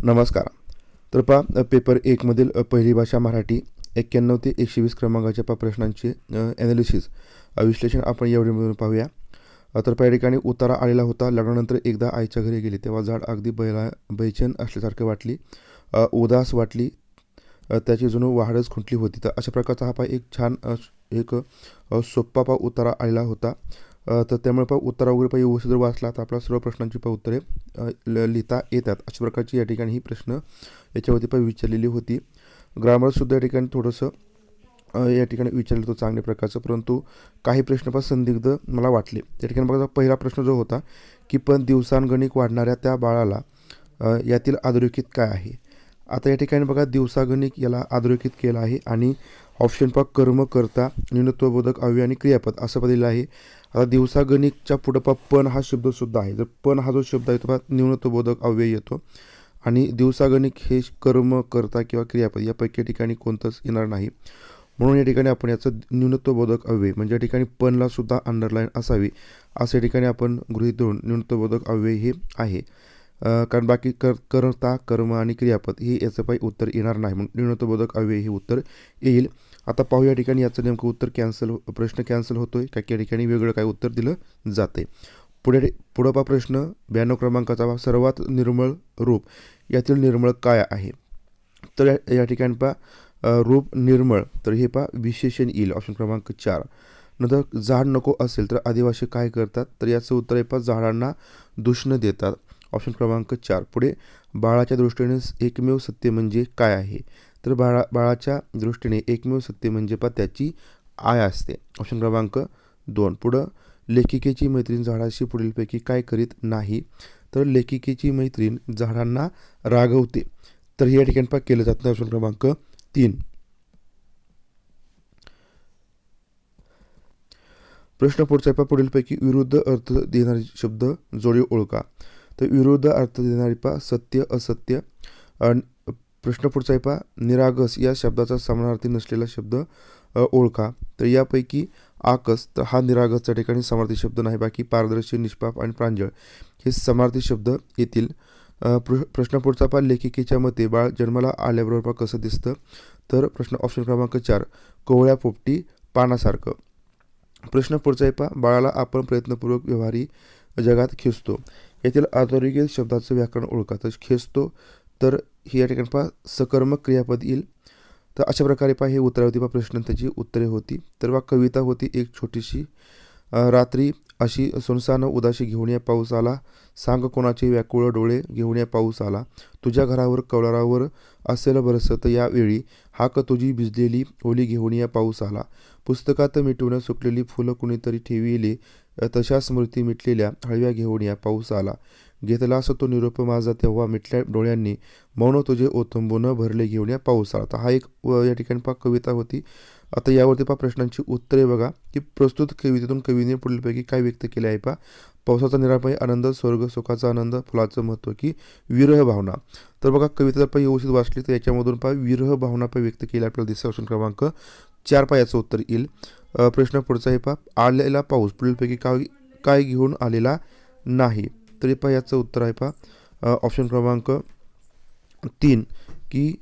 नमस्कार. तर पहा पेपर एकमधील पहिली भाषा मराठी एक्क्याण्णव ते एकशे वीस क्रमांकाच्या पा प्रश्नांचे ॲनालिसिस विश्लेषण आपण या पाहूया. तर पहिल्या ठिकाणी उतारा आलेला होता. लग्नानंतर एकदा आईच्या घरी गेली तेव्हा झाड अगदी बैला बैचन असल्यासारखं वाटली. उदास वाटली. त्याची जणू वाढच खुंटली होती. तर अशा प्रकारचा हा पा एक छान एक सोप्पा पा उतारा आलेला होता. तर त्यामुळे पा उत्तरा वगैरे पाहिजे व्यवस्थित जर वाचला तर आपल्या सर्व प्रश्नांची पा उत्तरे ल- लिहिता येतात. अशा प्रकारची या ठिकाणी ही प्रश्न याच्यावरती पण विचारलेली होती. ग्रामरसुद्धा या ठिकाणी थोडंसं या ठिकाणी विचारलं होतं चांगल्या प्रकारचं परंतु काही प्रश्न पण संदिग्ध मला वाटले. त्या ठिकाणी बघा पहिला प्रश्न जो होता की पण दिवसांगणिक वाढणाऱ्या त्या बाळाला यातील अधोरेखित काय आहे? आता या ठिकाणी बघा दिवसागणिक याला अधोरेखित केलं आहे आणि ऑप्शन पा कर्म करता न्यूनत्वबोधक अव्यय आणि क्रियापद असं दिलं आहे. आता दिवसागणिकच्या पुढं पा पण हा शब्दसुद्धा आहे. जर पण हा जो शब्द आहे तो न्यूनतबोधक न्यूनत्वबोधक अव्यय येतो. आणि दिवसागणिक हे कर्म करता किंवा क्रियापद यापैकी या ठिकाणी कोणतंच येणार नाही. म्हणून या ठिकाणी आपण याचं न्यूनत्वबोधक अव्यय म्हणजे या ठिकाणी पणलासुद्धा अंडरलाईन असावी असं या ठिकाणी आपण गृहीत धरून न्यूनत्वबोधक अव्यय हे आहे. कारण बाकी कर करता कर्म आणि क्रियापद हे याचं काही उत्तर येणार नाही. म्हणून न्यूनत्वबोधक अव्यय हे उत्तर येईल. आता पाहू या ठिकाणी याचं नेमकं उत्तर कॅन्सल हो- प्रश्न कॅन्सल होतो का की या ठिकाणी वेगळं काय उत्तर दिलं जाते पुढे पुढं पा प्रश्न. ब्याण्णव क्रमांकाचा सर्वात निर्मळ रूप. यातील निर्मळ काय आहे? तर या- या ठिकाणी पहा रूप निर्मळ. तर हे पहा विशेषण येईल ऑप्शन क्रमांक चार. नंतर झाड नको असेल तर आदिवासी काय करतात? तर याचं उत्तर आहे पहा झाडांना दुष्ण देतात. ऑप्शन क्रमांक चार. पुढे बाळाच्या दृष्टीने एकमेव सत्य म्हणजे काय आहे? तर बाळा बाळाच्या दृष्टीने एकमेव सत्य म्हणजे पहा त्याची आय असते. ऑप्शन क्रमांक दोन. पुढं लेखिकेची मैत्रीण झाडाशी पुढीलपैकी काय करीत नाही? तर लेखिकेची मैत्रीण झाडांना रागवते. तर हे या ठिकाणी पहा केलं जात नाही. ऑप्शन क्रमांक तीन. प्रश्न पुढचा पा पुढीलपैकी विरुद्ध अर्थ देणारे शब्द जोडी ओळखा. तर विरुद्ध अर्थ देणारी पा सत्य असत्य प्रश्न पुढचा आहे पहा. निरागस या शब्दाचा समानार्थी नसलेला शब्द ओळखा. तर यापैकी आकस तर हा निरागसच्या ठिकाणी समार्थी शब्द नाही. बाकी पारदर्शी निष्पाप आणि प्रांजळ हे समार्थी शब्द येतील. अ, प्रश्न पुढचा पहा. लेखिकेच्या मते बाळ जन्माला आल्याबरोबर पहा कसं दिसतं. तर प्रश्न ऑप्शन क्रमांक चार कोवळ्या पोपटी पानासारखं. प्रश्न पुढचा आहे पहा. बाळाला आपण प्रयत्नपूर्वक व्यवहारी जगात खेचतो. येथील अधोरेखित शब्दाचं व्याकरण ओळखा. तर खेचतो तर ही या ठिकाणी पहा सकर्मक क्रियापद येईल. तर अशा प्रकारे पहा हे उत्तरावधी पहा प्रश्न त्याची उत्तरे होती. तर वा कविता होती एक छोटीशी. रात्री अशी सुनसान उदाशी घेऊन या पाऊस आला. सांग कोणाचे व्याकुळ डोळे घेऊन या पाऊस आला. तुझ्या घरावर कवलारावर असेल बरसत यावेळी हाक तुझी भिजलेली ओली घेऊन या पाऊस आला. पुस्तकात मिटवून सुकलेली फुलं कुणीतरी ठेविली. तशा स्मृती मिटलेल्या हळव्या घेऊन या पाऊस आला. घेतला असं तो निरोप माझा तेव्हा मिटल्या डोळ्यांनी. मौन तुझे ओतंबून भरले घेऊन या पाऊस आला हा एक व या ठिकाणी पा कविता होती. आता यावरती पा प्रश्नांची उत्तरे बघा. की प्रस्तुत कवितेतून कवीने पुढीलपैकी काय व्यक्त केले आहे पा पावसाचा निरामय आनंद स्वर्ग सुखाचा आनंद फुलाचं महत्त्व की विरह भावना. तर बघा कविता पा व्यवस्थित वाचली तर याच्यामधून पा विरह भावना पा व्यक्त केली आपल्याला दिसतं ऑप्शन क्रमांक चार पा याचं उत्तर येईल. प्रश्न पुढचा आहे पा आलेला पाऊस पुढीलपैकी काय काय घेऊन आलेला नाही? तरी पहा याचं उत्तर आहे पहा. ऑप्शन क्रमांक तीन की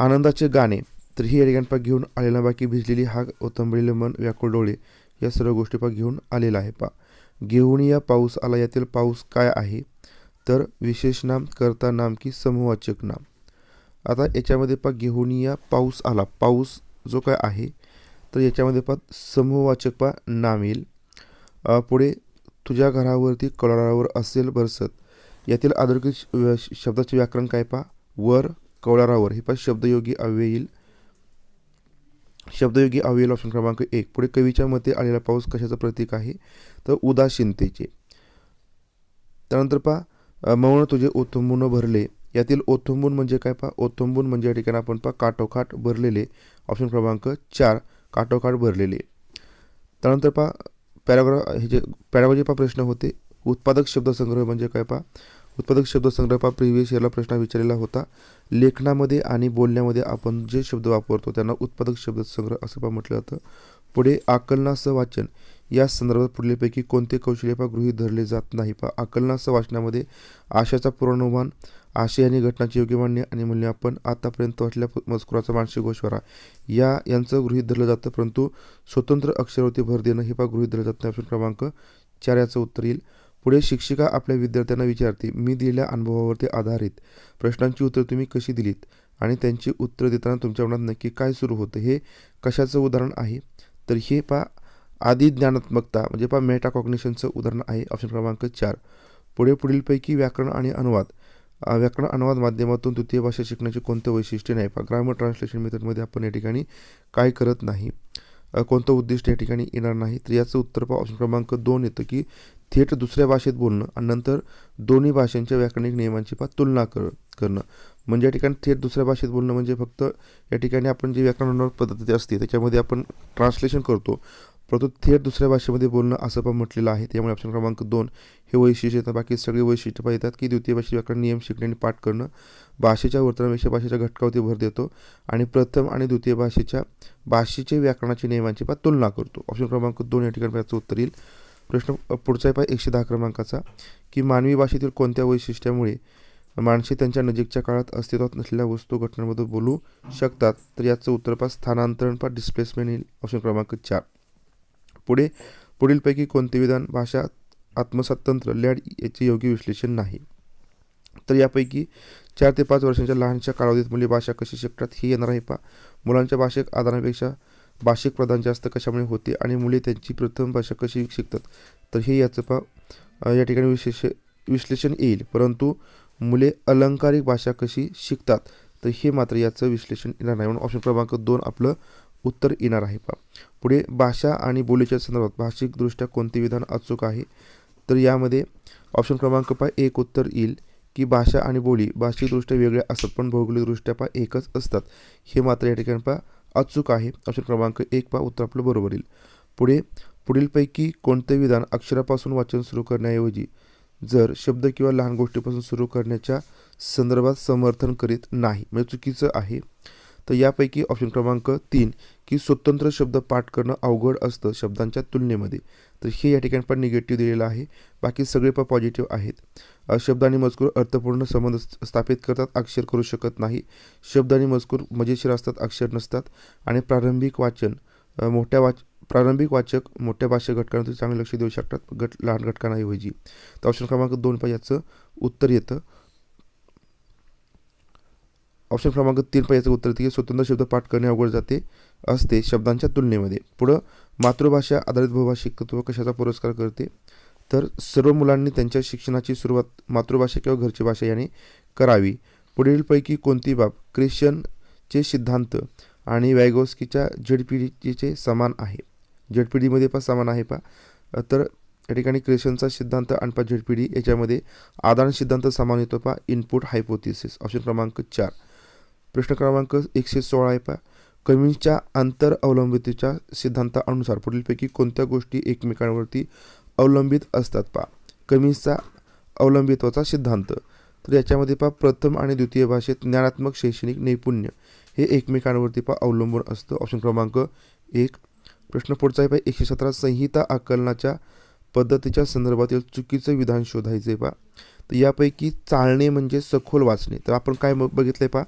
आनंदाचे गाणे. तर ही या घेऊन आलेला बाकी भिजलेली हाग ओतंबलेले मन व्याकुळ डोळे या सर्व गोष्टी पा घेऊन आलेला आहे पहा. घेऊन या पाऊस आला यातील पाऊस काय आहे? तर विशेष नाम करता नाम की समूहवाचक नाम. आता याच्यामध्ये पहा घेऊन या पाऊस आला. पाऊस जो काय आहे? तर याच्यामध्ये पहा समूहवाचक पा नाम येईल. पुढे तुझ्या घरावरती कळारावर असेल बरसत. यातील अधोरेखित श- शब्दाचे व्याकरण काय पहा? वर कवळारावर हे पा शब्दयोगी अव्यय येईल शब्दयोगी अव्ययील ऑप्शन क्रमांक एक. पुढे कवीच्या मते आलेला पाऊस कशाचं प्रतीक आहे? तर उदासीनतेचे. त्यानंतर पहा मौन तुझे ओथंबून भरले. यातील ओथंबून म्हणजे काय पहा? ओथंबून म्हणजे या ठिकाणी आपण पहा काठोकाठ भरलेले. ऑप्शन क्रमांक चार. काठोकाठ भरलेले. त्यानंतर पहा पॅराग्राफ हे जे पॅराग्राफचे पा प्रश्न होते उत्पादक शब्दसंग्रह म्हणजे काय पहा? उत्पादक शब्दसंग्रह पा प्रिव्हियस इयरला प्रश्न विचारलेला होता. लेखनामध्ये आणि बोलण्यामध्ये आपण जे शब्द वापरतो त्यांना उत्पादक शब्दसंग्रह असं पहा म्हटलं जातं. पुढे आकलनासह वाचन. या संदर्भात पुढीलपैकी कोणते कौशल्य पा गृहीत धरले जात नाही पा आकलनासह वाचनामध्ये आशाचा पूर्वानुमान आशय आणि घटनाचे योग्य मान्य आणि मूल्यमापन आतापर्यंत वाचल्या मजकुराचा मानसिक गोषवारा या यांचं गृहीत धरलं जातं परंतु स्वतंत्र अक्षरावरती भर देणं हे पा गृहीत धरलं जात नाही. ऑप्शन क्रमांक चार याचं उत्तर येईल. पुढे शिक्षिका आपल्या विद्यार्थ्यांना विचारते मी दिलेल्या अनुभवावरती आधारित प्रश्नांची उत्तरं तुम्ही कशी दिलीत? आणि त्यांची उत्तरं देताना तुमच्या मनात नक्की काय सुरू होतं? हे कशाचं उदाहरण आहे? तर हे पा आधी ज्ञानात्मकता म्हणजे पहा मेटाकॉग्निशनचं उदाहरण आहे ऑप्शन क्रमांक चार. पुढे पुढीलपैकी व्याकरण आणि अनुवाद. व्याकरण अनुवाद माध्यमातून द्वितीय भाषा शिकण्याचे कोणते वैशिष्ट्य नाही? पा ग्रामर ट्रान्सलेशन मेथडमध्ये आपण या ठिकाणी काय करत नाही. कोणतं उद्दिष्ट या ठिकाणी येणार नाही? तर याचं उत्तर पहा ऑप्शन क्रमांक दोन येतं की थेट दुसऱ्या भाषेत बोलणं आणि नंतर दोन्ही भाषांच्या व्याकरणिक नियमांची पा तुलना कर करणं. म्हणजे या ठिकाणी थेट दुसऱ्या भाषेत बोलणं म्हणजे फक्त या ठिकाणी आपण जे व्याकरण अनुवाद पद्धती असते त्याच्यामध्ये आपण ट्रान्सलेशन करतो. परंतु थेट दुसऱ्या भाषेमध्ये बोलणं असं पण म्हटलेलं आहे. त्यामुळे ऑप्शन क्रमांक दोन हे वैशिष्ट्य येतात. बाकी सगळे वैशिष्ट्य पण येतात की द्वितीय भाषेचे व्याकरण नियम शिकणे आणि पाठ करणं भाषेच्या वर्तनापेक्षा भाषेच्या घटकावरती भर देतो आणि प्रथम आणि द्वितीय भाषेच्या भाषेचे व्याकरणाचे नियमांची पा तुलना करतो. ऑप्शन क्रमांक दोन या ठिकाणी याचं उत्तर येईल. प्रश्न पुढचा आहे एकशे दहा क्रमांकाचा. की मानवी भाषेतील कोणत्या वैशिष्ट्यामुळे माणसे त्यांच्या नजीकच्या काळात अस्तित्वात नसलेल्या वस्तू घटनांबद्दल बोलू शकतात? तर याचं उत्तर पा स्थानांतरण पा डिस्प्लेसमेंट येईल. ऑप्शन क्रमांक चार. पुढे पुढीलपैकी कोणते विधान भाषा आत्मसात तंत्र लॅड याचे योग्य विश्लेषण नाही? तर यापैकी चार ते पाच वर्षांच्या लहानशा कालावधीत मुले भाषा कशी शिकतात हे येणार आहे पा मुलांच्या भाषिक आधारापेक्षा भाषिक प्रधान जास्त कशामुळे होते आणि मुले त्यांची प्रथम भाषा कशी शिकतात? तर हे याचं पा या ठिकाणी विशेष विश्लेषण येईल. परंतु मुले अलंकारिक भाषा कशी शिकतात? तर हे मात्र याचं विश्लेषण येणार नाही. म्हणून ऑप्शन क्रमांक दोन आपलं उत्तर येणार आहे पा पुढे भाषा आणि बोलीच्या संदर्भात भाषिकदृष्ट्या कोणते विधान अचूक आहे? तर यामध्ये ऑप्शन क्रमांक पा एक उत्तर येईल की भाषा आणि बोली भाषिकदृष्ट्या वेगळ्या असतात पण भौगोलिकदृष्ट्या पा एकच असतात. हे मात्र या ठिकाणी पा अचूक आहे. ऑप्शन क्रमांक एक पा उत्तर आपलं बरोबर येईल. पुढे पुढीलपैकी कोणते विधान अक्षरापासून वाचन सुरू करण्याऐवजी जर शब्द किंवा लहान गोष्टीपासून सुरू करण्याच्या संदर्भात समर्थन करीत नाही म्हणजे चुकीचं आहे. तर यापैकी ऑप्शन क्रमांक तीन की स्वतंत्र शब्द पाठ करणं अवघड असतं शब्दांच्या तुलनेमध्ये. तर हे या ठिकाणी पण निगेटिव्ह दिलेलं आहे. बाकी सगळे पण पॉझिटिव्ह आहेत. शब्द आणि मजकूर अर्थपूर्ण संबंध स्थापित करतात अक्षर करू शकत नाही. शब्द आणि मजकूर मजेशीर असतात अक्षर नसतात. आणि प्रारंभिक वाचन मोठ्या वाच प्रारंभिक वाचक मोठ्या भाषा घटकांवरती चांगले लक्ष देऊ शकतात गट लहान घटकांऐवजी तर ऑप्शन क्रमांक दोन पण याचं उत्तर येतं. ऑप्शन क्रमांक तीन पाहिजे उत्तर येते की स्वतंत्र शब्द पाठ करणे अवघड जाते असते शब्दांच्या तुलनेमध्ये. पुढं मातृभाषा आधारित बहुभाषिक तत्व कशाचा पुरस्कार करते? तर सर्व मुलांनी त्यांच्या शिक्षणाची सुरुवात मातृभाषा किंवा घरची भाषा याने करावी. पुढीलपैकी कोणती बाब? क्रिश्चनचे सिद्धांत आणि वॅगोस्कीच्या झेडपीडीचे समान आहे. झेडपीडीमध्ये पण समान आहे पा तर या ठिकाणी क्रिश्चनचा सिद्धांत आणि पा झेडपीडी याच्यामध्ये आदान सिद्धांत समान येतो पा इनपुट हायपोथिसिस. ऑप्शन क्रमांक चार. प्रश्न क्रमांक एकशे सोळा आहे पहा. कमीच्या आंतर अवलंबितेच्या सिद्धांतानुसार पुढीलपैकी कोणत्या गोष्टी एकमेकांवरती अवलंबित असतात पहा. कमीचा अवलंबित्वाचा सिद्धांत. तर याच्यामध्ये पहा प्रथम आणि द्वितीय भाषेत ज्ञानात्मक शैक्षणिक नैपुण्य हे एकमेकांवरती पहा अवलंबून असतं. ऑप्शन क्रमांक एक. प्रश्न पुढचा आहे पा एकशे सतरा संहिता आकलनाच्या पद्धतीच्या संदर्भातील चुकीचं विधान शोधायचं आहे पहा. तर यापैकी चालणे म्हणजे सखोल वाचणे. तर आपण काय मग आहे पहा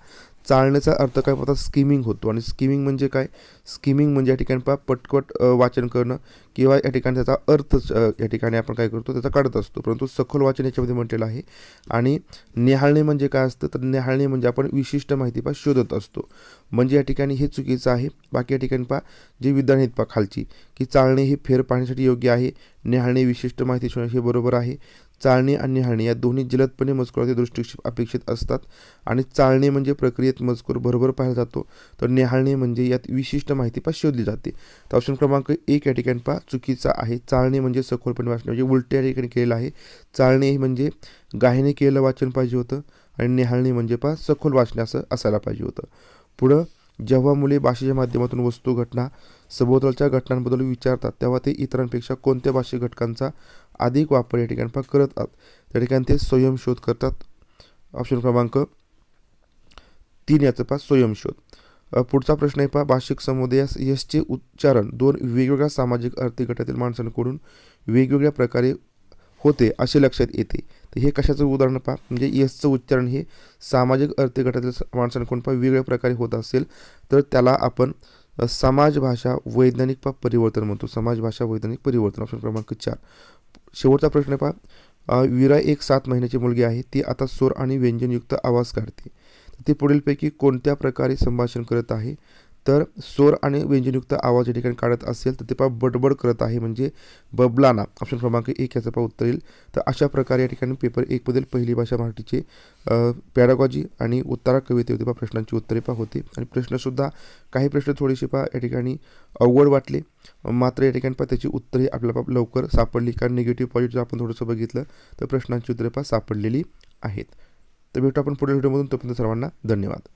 चालण्याचा अर्थ काय? पता स्किमिंग होतो. आणि स्किमिंग म्हणजे काय? स्किमिंग म्हणजे या ठिकाणी पा पटपट वाचन करणं किंवा या ठिकाणी त्याचा अर्थ या ठिकाणी आपण काय करतो त्याचा काढत असतो. परंतु सखोल वाचन याच्यामध्ये म्हटलेलं आहे. आणि निहाळणे म्हणजे काय असतं? तर निहाळणे म्हणजे आपण विशिष्ट माहिती पा शोधत असतो. म्हणजे या ठिकाणी हे चुकीचं आहे. बाकी या ठिकाणी पा जे विधान आहेत पा खालची. की चालणे हे फेर पाहण्यासाठी योग्य आहे. निहाळणे विशिष्ट माहिती शोधणे हे बरोबर आहे. चालणे आणि निहाळणे या दोन्ही जलदपणे मजकुराचे दृष्टिक्षेप अपेक्षित असतात आणि चालणे म्हणजे प्रक्रियेत मजकूर बरोबर पाहिला जातो. तर निहाळणे म्हणजे यात विशिष्ट माहिती पा शोधली जाते. तर ऑप्शन क्रमांक एक या ठिकाणी पा चुकीचा आहे. चालणे म्हणजे सखोलपणे वाचणे म्हणजे उलट्या या ठिकाणी केलेलं आहे. चालणे हे म्हणजे गायने केलेलं वाचन पाहिजे होतं आणि निहाळणे म्हणजे पा सखोल वाचण्याचं असायला पाहिजे होतं. पुढं जेव्हा मुले भाषेच्या माध्यमातून वस्तू घटना सभोवतालच्या घटनांबद्दल विचारतात तेव्हा ते इतरांपेक्षा कोणत्या भाषिक घटकांचा अधिक वापर या ठिकाणी करतात? त्या ठिकाणी ते स्वयंशोध करतात. ऑप्शन क्रमांक तीन याचं पहा स्वयंशोध पुढचा प्रश्न आहे पहा भाषिक समुदायास यशचे उच्चारण दोन वेगवेगळ्या सामाजिक आर्थिक गटातील माणसांकडून वेगवेगळ्या प्रकारे होते असे लक्षात येते. तर हे कशाचं उदाहरण पहा? म्हणजे यशचं उच्चारण हे सामाजिक अर्थगटातील गटातील कोण माणसांकडून पहा? वेगळ्या प्रकारे होत असेल. तर त्याला आपण समाजभाषा वैज्ञानिक पा परिवर्तन म्हणतो. समाज भाषा वैज्ञानिक परिवर्तन ऑप्शन क्रमांक चार. शेवटचा प्रश्न पहा. विरा एक सात महिन्याची मुलगी आहे. ती आता स्वर आणि व्यंजनयुक्त आवाज काढते. ती पुढीलपैकी कोणत्या प्रकारे संभाषण करत आहे? तर स्वर आणि व्यंजनयुक्त आवाज या ठिकाणी काढत असेल तर ते पहा बडबड करत आहे. म्हणजे बबलाना ऑप्शन क्रमांक एक याचं पहा उत्तर येईल. तर अशा प्रकारे या ठिकाणी पेपर एकमधील पहिली भाषा मराठीचे पॅडागॉजी आणि उत्तरा कविते होते. पहा प्रश्नांची उत्तरे पहा होते. आणि प्रश्नसुद्धा काही प्रश्न थोडेसे पहा या ठिकाणी अवघड वाटले. मात्र या ठिकाणी पहा त्याची उत्तरे आपल्याला पहा लवकर सापडली कारण निगेटिव्ह पॉझिटिव्ह आपण थोडंसं बघितलं तर प्रश्नांची उत्तरे पहा सापडलेली आहेत. तर भेटू आपण पुढील व्हिडिओमधून तोपर्यंत सर्वांना धन्यवाद.